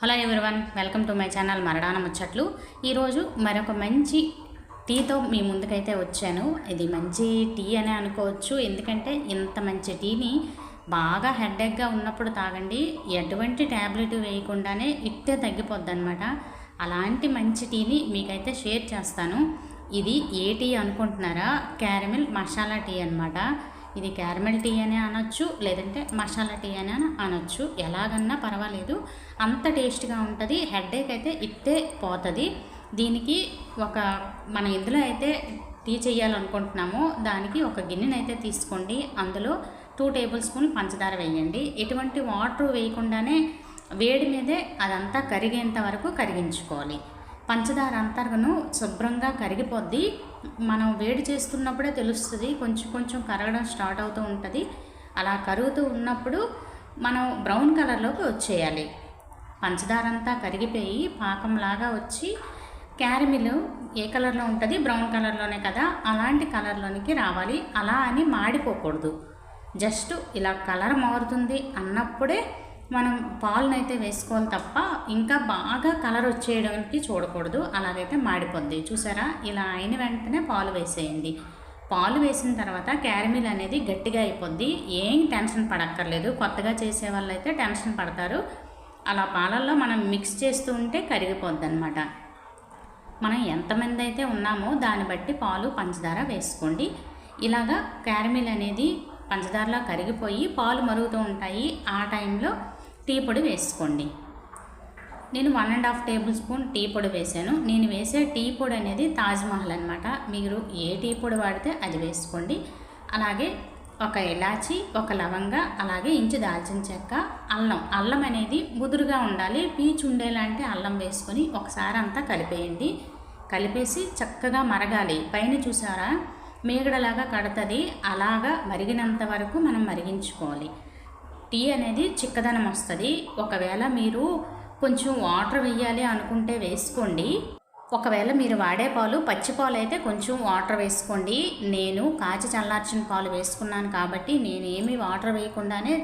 Hello everyone welcome to my channel Maradana ముచ్చట్లు. ఈరోజు మరొక మంచి టీతో మీ ముందుకైతే వచ్చాను. ఇది మంచి టీ అనే అనుకోవచ్చు. ఎందుకంటే ఇంత మంచి టీని బాగా హెడ్డేక్గా ఉన్నప్పుడు తాగండి. ఎటువంటి ట్యాబ్లెట్ వేయకుండానే ఇట్టే తగ్గిపోద్ది అనమాట అలాంటి మంచి టీని మీకైతే షేర్ చేస్తాను. ఇది ఏ టీ అనుకుంటున్నారా? క్యారమిల్ మసాలా టీ అనమాట ఇది క్యారమెల్ టీ అనే అనొచ్చు లేదంటే మసాలా టీ అని అనొచ్చు. ఎలాగన్నా పర్వాలేదు. అంత టేస్ట్గా ఉంటుంది. హెడ్ఏక్ అయితే ఇట్టే పోతుంది. దీనికి ఒక మన ఇందులో అయితే టీ చేయాలనుకుంటున్నామో దానికి ఒక గిన్నెనైతే తీసుకోండి. అందులో టూ టేబుల్ స్పూన్ పంచదార వేయండి. ఎటువంటి వాటర్ వేయకుండానే వేడి మీదే అదంతా కరిగేంత వరకు కరిగించుకోవాలి. పంచదార అంతర్గను శుభ్రంగా కరిగిపోద్ది. మనం వేడి చేస్తున్నప్పుడే తెలుస్తుంది కొంచెం కొంచెం కరగడం స్టార్ట్ అవుతూ ఉంటుంది. అలా కరుగుతూ ఉన్నప్పుడు మనం బ్రౌన్ కలర్లోకి వచ్చేయాలి. పంచదార అంతా కరిగిపోయి పాకంలాగా వచ్చి క్యారమిల్ ఏ కలర్లో ఉంటుంది? బ్రౌన్ కలర్లోనే కదా? అలాంటి కలర్లోనికి రావాలి. అలా అని మాడిపోకూడదు. జస్ట్ ఇలా కలర్ మారుతుంది అన్నప్పుడే మనం పాలనైతే వేసుకోవాలి తప్ప ఇంకా బాగా కలర్ వచ్చేయడానికి చూడకూడదు. అలాగైతే మాడిపోద్ది. చూసారా? ఇలా అయిన వెంటనే పాలు వేసేయండి. పాలు వేసిన తర్వాత క్యారమిల్ అనేది గట్టిగా అయిపోద్ది. ఏం టెన్షన్ పడక్కర్లేదు. కొత్తగా చేసే వాళ్ళు అయితే టెన్షన్ పడతారు. అలా పాలల్లో మనం మిక్స్ చేస్తూ ఉంటే కరిగిపోద్ది అనమాట మనం ఎంతమంది అయితే ఉన్నామో దాన్ని బట్టి పాలు పంచదార వేసుకోండి. ఇలాగా క్యారమిల్ అనేది పంచదారలో కరిగిపోయి పాలు మరుగుతూ ఉంటాయి. ఆ టైంలో టీ పొడి వేసుకోండి. నేను one and half tablespoon tea పొడి వేసాను. నేను వేసే టీ పొడి అనేది తాజ్మహల్ అనమాట మీరు ఏ టీ పొడి వాడితే అది వేసుకోండి. అలాగే ఒక ఇలాచి ఒక లవంగ అలాగే ఇంచు దాల్చిన చెక్క అల్లం. అల్లం అనేది ముదురుగా ఉండాలి. పీచు ఉండేలాంటి అల్లం వేసుకొని ఒకసారి అంతా కలిపేయండి. కలిపేసి చక్కగా మరగాలి. పైన చూసారా? మేగడలాగా కడుతుంది. అలాగా మరిగినంత వరకు మనం మరిగించుకోవాలి. టీ అనేది చిక్కదనం వస్తుంది. ఒకవేళ మీరు కొంచెం వాటర్ వేయాలి అనుకుంటే వేసుకోండి. ఒకవేళ మీరు వాడే పాలు పచ్చి పాలు అయితే కొంచెం వాటర్ వేసుకోండి. నేను కాచి చల్లార్చిన పాలు వేసుకున్నాను కాబట్టి నేనేమి వాటర్ వేయకుండానే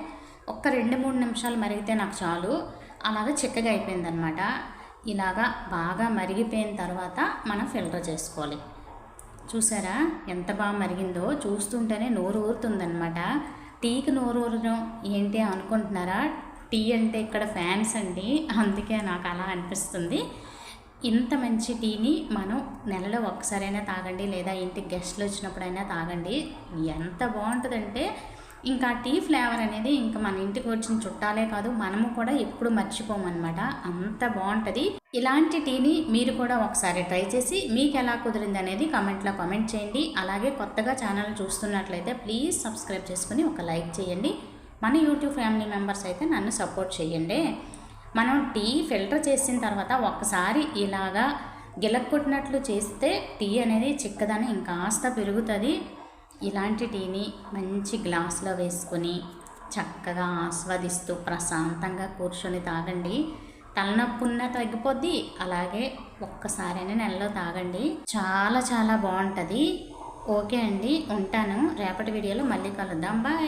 ఒక్క రెండు మూడు నిమిషాలు మరిగితే నాకు చాలు. అలాగా చిక్కగా అయిపోయిందనమాట ఇలాగా బాగా మరిగిపోయిన తర్వాత మనం ఫిల్టర్ చేసుకోవాలి. చూసారా? ఎంత బాగా మరిగిందో చూస్తుంటేనే నోరు ఊరుతుందనమాట టీకి నోరు ఊరడం ఏంటి అనుకుంటున్నారా? టీ అంటే ఇక్కడ ఫ్యాన్స్ అండి. అందుకే నాకు అలా అనిపిస్తుంది. ఇంత మంచి టీని మనం నెలలో ఒక్కసారైనా తాగండి లేదా ఇంటికి గెస్ట్లు వచ్చినప్పుడైనా తాగండి. ఎంత బాగుంటుందంటే ఇంకా టీ ఫ్లేవర్ అనేది ఇంకా మన ఇంటికి వచ్చిన చుట్టాలే కాదు మనము కూడా ఎప్పుడు మర్చిపోమన్నమాట అంత బాగుంటుంది. ఇలాంటి టీని మీరు కూడా ఒకసారి ట్రై చేసి మీకు ఎలా కుదిరింది అనేది కమెంట్లో కామెంట్ చేయండి. అలాగే కొత్తగా ఛానల్ చూస్తున్నట్లయితే ప్లీజ్ సబ్స్క్రైబ్ చేసుకుని ఒక లైక్ చేయండి. మన యూట్యూబ్ ఫ్యామిలీ మెంబర్స్ అయితే నన్ను సపోర్ట్ చేయండి. మనం టీ ఫిల్టర్ చేసిన తర్వాత ఒక్కసారి ఇలాగా గిలక్కొట్టినట్లు చేస్తే టీ అనేది చిక్కదని ఇంకాస్త పెరుగుతుంది. ఇలాంటి టీని మంచి గ్లాస్లో వేసుకొని చక్కగా ఆస్వాదిస్తూ ప్రశాంతంగా కూర్చొని తాగండి. తలనొప్పి ఉన్న తగ్గిపోద్ది అలాగే ఒక్కసారైనా నెలలో తాగండి. చాలా చాలా బాగుంటుంది. ఓకే అండి ఉంటాను. రేపటి వీడియోలో మళ్ళీ కలుద్దాం. బాయ్.